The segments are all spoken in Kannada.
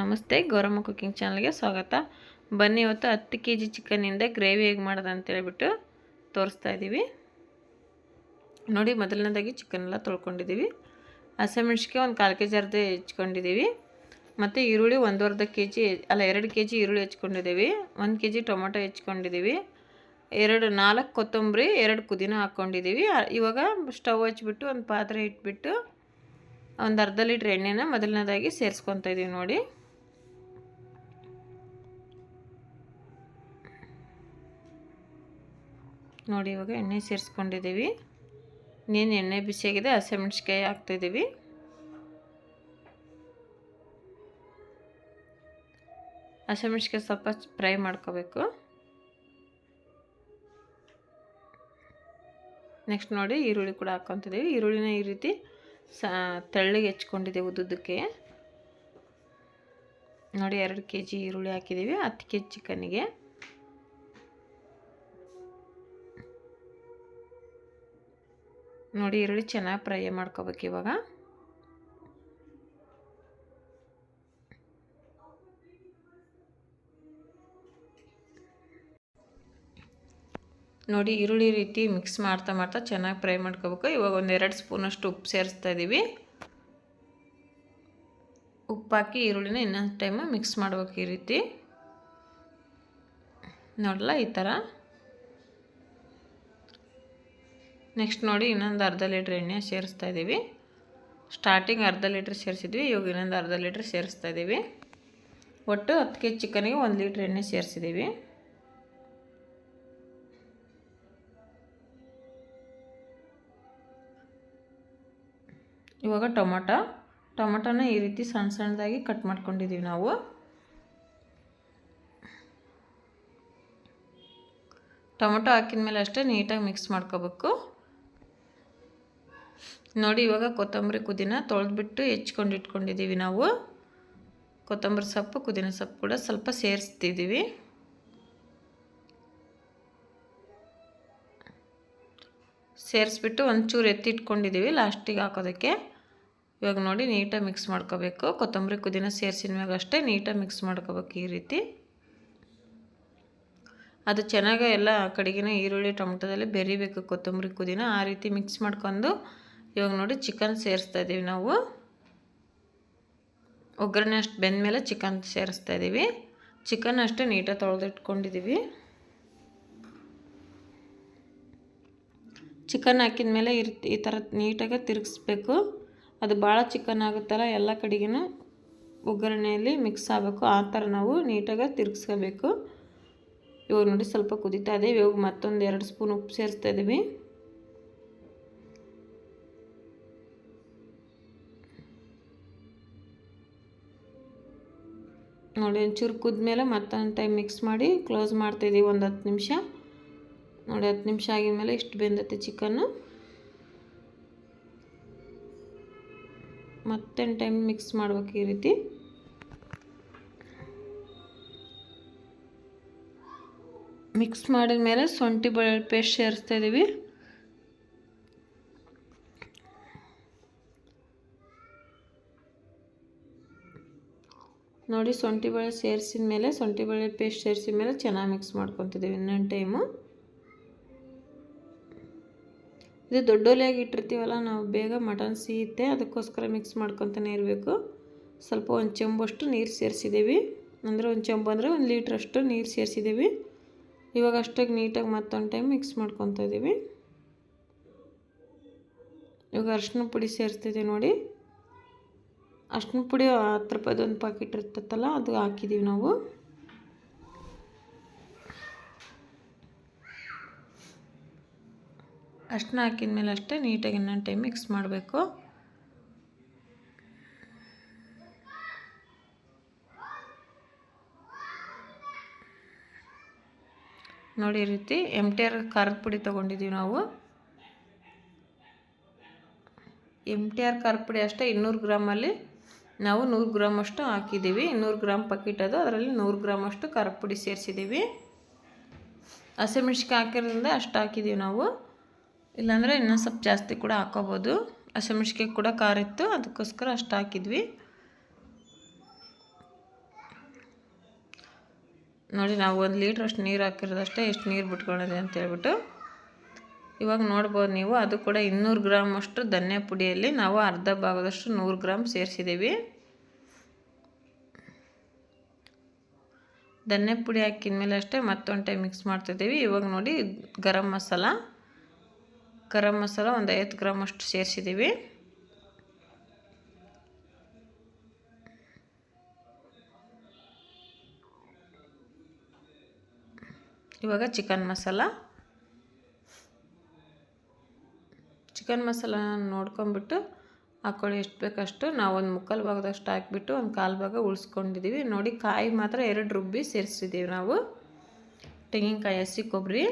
ನಮಸ್ತೆ, ಗೌರಮ್ಮ ಕುಕ್ಕಿಂಗ್ ಚಾನಲ್ಗೆ ಸ್ವಾಗತ. ಬನ್ನಿ, ಇವತ್ತು ಹತ್ತು ಕೆ ಜಿ ಚಿಕನ್ನಿಂದ ಗ್ರೇವಿ ಹೇಗೆ ಮಾಡೋದು ಅಂತೇಳ್ಬಿಟ್ಟು ತೋರಿಸ್ತಾ ಇದ್ದೀವಿ. ನೋಡಿ, ಮೊದಲನೇದಾಗಿ ಚಿಕನ್ ಎಲ್ಲ ತೊಳ್ಕೊಂಡಿದ್ದೀವಿ ಹಸಿಮೆಣ್ಸಿಕಾಯಿ ಒಂದು ಕಾಲು ಕೆ ಜಿ ಅರ್ಧ ಹೆಚ್ಕೊಂಡಿದ್ದೀವಿ. ಮತ್ತು ಈರುಳ್ಳಿ ಒಂದೂವರೆ ಕೆ ಜಿ ಅಲ್ಲ, ಎರಡು ಕೆ ಜಿ ಈರುಳ್ಳಿ ಹೆಚ್ಕೊಂಡಿದ್ದೀವಿ. ಒಂದು ಕೆ ಜಿ ಟೊಮೊಟೊ ಹೆಚ್ಕೊಂಡಿದ್ದೀವಿ. ಎರಡು, ನಾಲ್ಕು ಕೊತ್ತಂಬರಿ, ಎರಡು ಕುದಿನ ಹಾಕ್ಕೊಂಡಿದ್ದೀವಿ. ಇವಾಗ ಸ್ಟವ್ ಹಚ್ಬಿಟ್ಟು ಒಂದು ಪಾತ್ರೆ ಇಟ್ಬಿಟ್ಟು ಒಂದು ಅರ್ಧ ಲೀಟ್ರ್ ಎಣ್ಣೆನ ಮೊದಲನೇದಾಗಿ ಸೇರಿಸ್ಕೊತಾ ಇದ್ದೀವಿ ನೋಡಿ. ನೋಡಿ ಇವಾಗ ಎಣ್ಣೆ ಸೇರಿಸ್ಕೊಂಡಿದ್ದೀವಿ. ಇನ್ನೇನು ಎಣ್ಣೆ ಬಿಸಿಯಾಗಿದೆ ಹಸಿಮೆಣ್ಸಿಕಾಯಿ ಹಾಕ್ತಾಯಿದ್ದೀವಿ ಹಸಿಮೆಣ್ಸಿಕಾಯಿ ಸ್ವಲ್ಪ ಫ್ರೈ ಮಾಡ್ಕೋಬೇಕು. ನೆಕ್ಸ್ಟ್ ನೋಡಿ ಈರುಳ್ಳಿ ಕೂಡ ಹಾಕ್ಕೊತಿದ್ದೀವಿ. ಈರುಳ್ಳಿನ ಈ ರೀತಿ ಸ, ತೆಳ್ಳಗೆ ಹೆಚ್ಕೊಂಡಿದ್ದೀವಿ ಉದ್ದುದ್ದಕ್ಕೆ. ನೋಡಿ ಎರಡು ಕೆ ಜಿ ಈರುಳ್ಳಿ ಹಾಕಿದ್ದೀವಿ, ಹತ್ತು ಕೆ ಜಿ ಚಿಕನ್ನಿಗೆ. ನೋಡಿ ಈರುಳ್ಳಿ ಚೆನ್ನಾಗಿ ಫ್ರೈ ಮಾಡ್ಕೋಬೇಕು ಇವಾಗ. ನೋಡಿ ಈರುಳ್ಳಿ ರೀತಿ ಮಿಕ್ಸ್ ಮಾಡ್ತಾ ಮಾಡ್ತಾ ಚೆನ್ನಾಗಿ ಫ್ರೈ ಮಾಡ್ಕೋಬೇಕು. ಇವಾಗ ಒಂದು ಎರಡು ಸ್ಪೂನಷ್ಟು ಉಪ್ಪು ಸೇರಿಸ್ತಾ ಇದ್ದೀವಿ ಉಪ್ಪಾಕಿ ಈರುಳ್ಳಿನ ಇನ್ನೊಂದು ಟೈಮು ಮಿಕ್ಸ್ ಮಾಡ್ಬೇಕು ಈ ರೀತಿ. ನೋಡಲ್ಲ ಈ ಥರ ನೆಕ್ಸ್ಟ್ ನೋಡಿ ಇನ್ನೊಂದು ಅರ್ಧ ಲೀಟ್ರ್ ಎಣ್ಣೆ ಸೇರಿಸ್ತಾ ಇದ್ದೀವಿ. ಸ್ಟಾರ್ಟಿಂಗ್ ಅರ್ಧ ಲೀಟ್ರ್ ಸೇರಿಸಿದ್ವಿ, ಇವಾಗ ಇನ್ನೊಂದು ಅರ್ಧ ಲೀಟ್ರ್ ಸೇರಿಸ್ತಾ ಇದ್ದೀವಿ. ಒಟ್ಟು ಹತ್ತು ಕೆ ಜಿ ಚಿಕನಿಗೆ ಒಂದು ಲೀಟ್ರ್ ಎಣ್ಣೆ ಸೇರಿಸಿದ್ದೀವಿ. ಇವಾಗ ಟೊಮೊಟೊ. ಟೊಮೊಟೊನ ಈ ರೀತಿ ಸಣ್ಣ ಸಣ್ಣದಾಗಿ ಕಟ್ ಮಾಡ್ಕೊಂಡಿದ್ದೀವಿ ನಾವು. ಟೊಮೊಟೊ ಹಾಕಿದ ಮೇಲೆ ಅಷ್ಟೇ ನೀಟಾಗಿ ಮಿಕ್ಸ್ ಮಾಡ್ಕೋಬೇಕು. ನೋಡಿ, ಇವಾಗ ಕೊತ್ತಂಬರಿ ಕುದಿನ ತೊಳೆದ್ಬಿಟ್ಟು ಹೆಚ್ಕೊಂಡು ಇಟ್ಕೊಂಡಿದ್ದೀವಿ ನಾವು. ಕೊತ್ತಂಬರಿ ಸೊಪ್ಪು ಕುದಿನ ಸೊಪ್ಪು ಕೂಡ ಸ್ವಲ್ಪ ಸೇರಿಸ್ತಿದ್ದೀವಿ. ಸೇರಿಸ್ಬಿಟ್ಟು ಒಂಚೂರು ಎತ್ತಿಟ್ಕೊಂಡಿದ್ದೀವಿ ಲಾಸ್ಟಿಗೆ ಹಾಕೋದಕ್ಕೆ. ಇವಾಗ ನೋಡಿ, ನೀಟಾಗಿ ಮಿಕ್ಸ್ ಮಾಡ್ಕೋಬೇಕು. ಕೊತ್ತಂಬರಿ ಕುದಿನ ಸೇರಿಸಿದ ಮ್ಯಾಗ ಅಷ್ಟೇ ನೀಟಾಗಿ ಮಿಕ್ಸ್ ಮಾಡ್ಕೋಬೇಕು ಈ ರೀತಿ. ಅದು ಚೆನ್ನಾಗಿ ಎಲ್ಲ ಕಡೆಗಿನ ಈರುಳ್ಳಿ, ಟೊಮೊಟೊದಲ್ಲಿ ಬೆರಿಬೇಕು ಕೊತ್ತಂಬರಿ ಕುದಿನ ಆ ರೀತಿ ಮಿಕ್ಸ್ ಮಾಡ್ಕೊಂಡು ಇವಾಗ ನೋಡಿ ಚಿಕನ್ ಸೇರಿಸ್ತಾ ಇದ್ದೀವಿ ನಾವು. ಒಗ್ಗರಣೆ ಅಷ್ಟು ಬೆಂದಮೇಲೆ ಚಿಕನ್ ಸೇರಿಸ್ತಾ ಇದ್ದೀವಿ. ಚಿಕನ್ ಅಷ್ಟೇ ನೀಟಾಗಿ ತೊಳೆದಿಟ್ಕೊಂಡಿದ್ದೀವಿ. ಚಿಕನ್ ಹಾಕಿದ ಮೇಲೆ ಈ ಈ ಥರ ನೀಟಾಗಿ ತಿರುಗಿಸ್ಬೇಕು. ಅದು ಭಾಳ ಚಿಕನ್ ಆಗುತ್ತಲ್ಲ ಎಲ್ಲ ಕಡೆಗೂ ಒಗ್ಗರಣೆಯಲ್ಲಿ ಮಿಕ್ಸ್ ಆಗಬೇಕು. ಆ ಥರ ನಾವು ನೀಟಾಗಿ ತಿರುಗಿಸ್ಕೋಬೇಕು. ಇವಾಗ ನೋಡಿ ಸ್ವಲ್ಪ ಕುದೀತಾ ಇದೆ. ಇವಾಗ ಮತ್ತೊಂದು ಎರಡು ಸ್ಪೂನ್ ಉಪ್ಪು ಸೇರಿಸ್ತಾ ಇದ್ದೀವಿ. ನೋಡಿ ಒಂಚೂರು ಕುದ್ಮೇಲೆ ಮತ್ತೊಂದು ಟೈಮ್ ಮಿಕ್ಸ್ ಮಾಡಿ ಕ್ಲೋಸ್ ಮಾಡ್ತಾಯಿದ್ದೀವಿ ಒಂದು ಹತ್ತು ನಿಮಿಷ. ನೋಡಿ ಹತ್ತು ನಿಮಿಷ ಆಗಿದ್ಮೇಲೆ ಇಷ್ಟು ಬೆಂದತ್ತೆ ಚಿಕನ್ನು ಮತ್ತೊಂದು ಟೈಮ್ ಮಿಕ್ಸ್ ಮಾಡ್ಬೇಕು ಈ ರೀತಿ. ಮಿಕ್ಸ್ ಮಾಡಿದ ಮೇಲೆ ಶುಂಠಿ ಬೆಳ್ಳುಳ್ಳಿ ಪೇಸ್ಟ್ ಸೇರಿಸ್ತಾ ಇದ್ದೀವಿ ನೋಡಿ ಶುಂಠಿ ಬೆಳ್ಳುಳ್ಳಿ ಸೇರಿಸಿದ ಮೇಲೆ ಶುಂಠಿ ಬೆಳ್ಳುಳ್ಳಿ ಪೇಸ್ಟ್ ಸೇರಿಸಿದ ಮೇಲೆ ಚೆನ್ನಾಗಿ ಮಿಕ್ಸ್ ಮಾಡ್ಕೊತಿದ್ದೀವಿ ಇನ್ನೊಂದು ಟೈಮು ಇದು ದೊಡ್ಡ ಒಲೆಯಾಗಿ ಇಟ್ಟಿರ್ತೀವಲ್ಲ, ನಾವು ಬೇಗ ಮಟನ್ ಸಿಗುತ್ತೆ ಅದಕ್ಕೋಸ್ಕರ ಮಿಕ್ಸ್ ಮಾಡ್ಕೊತಾನೆ ಇರಬೇಕು. ಸ್ವಲ್ಪ ಒಂದು ಚೆಂಬಷ್ಟು ನೀರು ಸೇರಿಸಿದ್ದೀವಿ. ಅಂದರೆ ಒಂದು ಚೆಂಬು ಅಂದರೆ ಒಂದು ಲೀಟ್ರಷ್ಟು ನೀರು ಸೇರಿಸಿದ್ದೀವಿ. ಇವಾಗ ಅಷ್ಟಾಗಿ ನೀಟಾಗಿ ಮತ್ತೊಂದು ಟೈಮ್ ಮಿಕ್ಸ್ ಮಾಡ್ಕೊತಾ ಇದ್ದೀವಿ ಇವಾಗ ಅರ್ಶಿನ ಪುಡಿ ಸೇರಿಸ್ತಿದ್ದೀವಿ ನೋಡಿ. ಅರ್ಶಿನ ಪುಡಿ ಹತ್ತು ರೂಪಾಯ್ದು ಒಂದು ಪಾಕೆಟ್ ಇರ್ತೈತಲ್ಲ ಅದು ಹಾಕಿದ್ದೀವಿ ನಾವು. ಅಷ್ಟನ್ನ ಹಾಕಿದ ಮೇಲೆ ಅಷ್ಟೇ ನೀಟಾಗಿ ಇನ್ನೊಂದು ಟೈಮ್ ಮಿಕ್ಸ್ ಮಾಡಬೇಕು. ನೋಡಿ ರೀತಿ ಎಂ ಟಿ ಆರ್ ಖಾರದ ಪುಡಿ ತೊಗೊಂಡಿದ್ದೀವಿ ನಾವು. ಎಂ ಟಿ ಆರ್ ಖಾರದ ಪುಡಿ ಅಷ್ಟೇ ಇನ್ನೂರು ಗ್ರಾಮಲ್ಲಿ ನಾವು ನೂರು ಗ್ರಾಮ್ ಅಷ್ಟು ಹಾಕಿದ್ದೀವಿ, ನೂರು ಗ್ರಾಮ್ ಪಕೆಟ್ ಅದು, ಅದರಲ್ಲಿ ನೂರು ಗ್ರಾಮ್ ಅಷ್ಟು ಖಾರದ ಪುಡಿ ಸೇರಿಸಿದ್ದೀವಿ ಹಸಿಮೆಣ್ಸಿಕಾಯಿ ಹಾಕಿರೋದ್ರಿಂದ ಅಷ್ಟು ಹಾಕಿದ್ದೀವಿ ನಾವು. ಇಲ್ಲಾಂದರೆ ಇನ್ನೂ ಸ್ವಲ್ಪ ಜಾಸ್ತಿ ಕೂಡ ಹಾಕೋಬೋದು. ಹಸಿಮೆಣ್ಸಿಕಾಯಿ ಕೂಡ ಖಾರ ಇತ್ತು, ಅದಕ್ಕೋಸ್ಕರ ಅಷ್ಟು ಹಾಕಿದ್ವಿ. ನೋಡಿ, ನಾವು ಒಂದು ಲೀಟ್ರ್ ಅಷ್ಟು ನೀರು ಹಾಕಿರೋದಷ್ಟೇ ಎಷ್ಟು ನೀರು ಬಿಟ್ಕೊಳ್ಳೋದೆ ಅಂತ ಹೇಳ್ಬಿಟ್ಟು ಇವಾಗ ನೋಡ್ಬೋದು ನೀವು, ಅದು ಕೂಡ ಇನ್ನೂರು ಗ್ರಾಮ್ ಅಷ್ಟು ಧನ್ಯ ಪುಡಿಯಲ್ಲಿ ನಾವು ಅರ್ಧ ಭಾಗದಷ್ಟು ನೂರು ಗ್ರಾಮ್ ಸೇರಿಸಿದ್ದೀವಿ. ಧನ್ಯ ಪುಡಿ ಹಾಕಿದ ಮೇಲೆ ಅಷ್ಟೇ ಮತ್ತೊಂದು ಟೈಮ್ ಮಿಕ್ಸ್ ಮಾಡ್ತಿದ್ದೀವಿ. ಇವಾಗ ನೋಡಿ ಗರಂ ಮಸಾಲ. ಗರಂ ಮಸಾಲ ಒಂದು ಐವತ್ತು ಗ್ರಾಮ್ ಅಷ್ಟು ಸೇರಿಸಿದ್ದೀವಿ. ಇವಾಗ ಚಿಕನ್ ಮಸಾಲ. ಚಿಕನ್ ಮಸಾಲ ನೋಡ್ಕೊಂಬಿಟ್ಟು ಹಾಕ್ಕೊಳ್ಳಿ ಎಷ್ಟು ಬೇಕಷ್ಟು ನಾವು ಒಂದು ಮುಕ್ಕಾಲು ಭಾಗದಷ್ಟು ಹಾಕಿಬಿಟ್ಟು ಒಂದು ಕಾಲು ಭಾಗ ಉಳಿಸ್ಕೊಂಡಿದ್ದೀವಿ. ನೋಡಿ ಕಾಯಿ ಮಾತ್ರ ಎರಡು ರುಬ್ಬಿ ಸೇರಿಸಿದ್ದೀವಿ ನಾವು. ತೆಂಗಿನಕಾಯಿ, ಹಸಿ ಕೊಬ್ಬರಿ.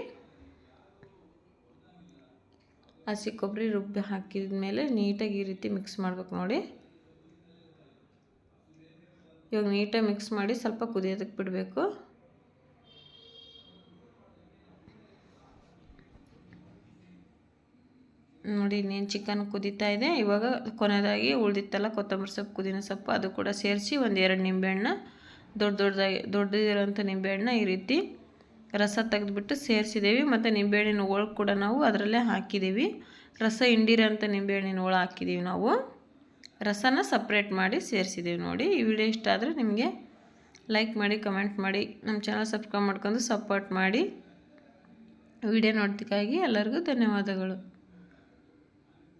ಹಸಿ ಕೊಬ್ಬರಿ ರುಬ್ಬಿ ಹಾಕಿದ ಮೇಲೆ ನೀಟಾಗಿ ಈ ರೀತಿ ಮಿಕ್ಸ್ ಮಾಡ್ಬೇಕು ನೋಡಿ. ಇವಾಗ ನೀಟಾಗಿ ಮಿಕ್ಸ್ ಮಾಡಿ ಸ್ವಲ್ಪ ಕುದಿಯೋದಕ್ಕೆ ಬಿಡಬೇಕು. ನೋಡಿ, ಇನ್ನೇನು ಚಿಕನ್ ಕುದೀತಾ ಇದೆ. ಇವಾಗ ಕೊನೆಯದಾಗಿ ಉಳಿದಿತ್ತಲ್ಲ ಕೊತ್ತಂಬರಿ ಸೊಪ್ಪು ಕುದಿನ ಸೊಪ್ಪು, ಅದು ಕೂಡ ಸೇರಿಸಿ ಒಂದು ಎರಡು ನಿಂಬೆಹಣ್ಣ, ದೊಡ್ಡ ದೊಡ್ಡದಾಗಿ ದೊಡ್ಡದಿರೋಂಥ ನಿಂಬೆಹಣ್ಣ ಈ ರೀತಿ ರಸ ತೆಗೆದುಬಿಟ್ಟು ಸೇರಿಸಿದ್ದೀವಿ ಮತ್ತು ನಿಂಬೆಹಣ್ಣಿನ ಹೋಳು ಕೂಡ ನಾವು ಅದರಲ್ಲೇ ಹಾಕಿದ್ದೀವಿ ರಸ ಹಿಂಡಿರೋಂಥ ನಿಂಬೆಹಣ್ಣಿನ ಹೋಳು ಹಾಕಿದ್ದೀವಿ ನಾವು. ರಸನ ಸಪ್ರೇಟ್ ಮಾಡಿ ಸೇರಿಸಿದ್ದೀವಿ ನೋಡಿ. ಈ ವಿಡಿಯೋ ಇಷ್ಟ ಆದರೆ ನಿಮಗೆ ಲೈಕ್ ಮಾಡಿ ಕಮೆಂಟ್ ಮಾಡಿ ನಮ್ಮ ಚಾನಲ್ ಸಬ್ಸ್ಕ್ರೈಬ್ ಮಾಡ್ಕೊಂಡು ಸಪೋರ್ಟ್ ಮಾಡಿ. ವಿಡಿಯೋ ನೋಡೋದಕ್ಕಾಗಿ ಎಲ್ಲರಿಗೂ ಧನ್ಯವಾದಗಳು.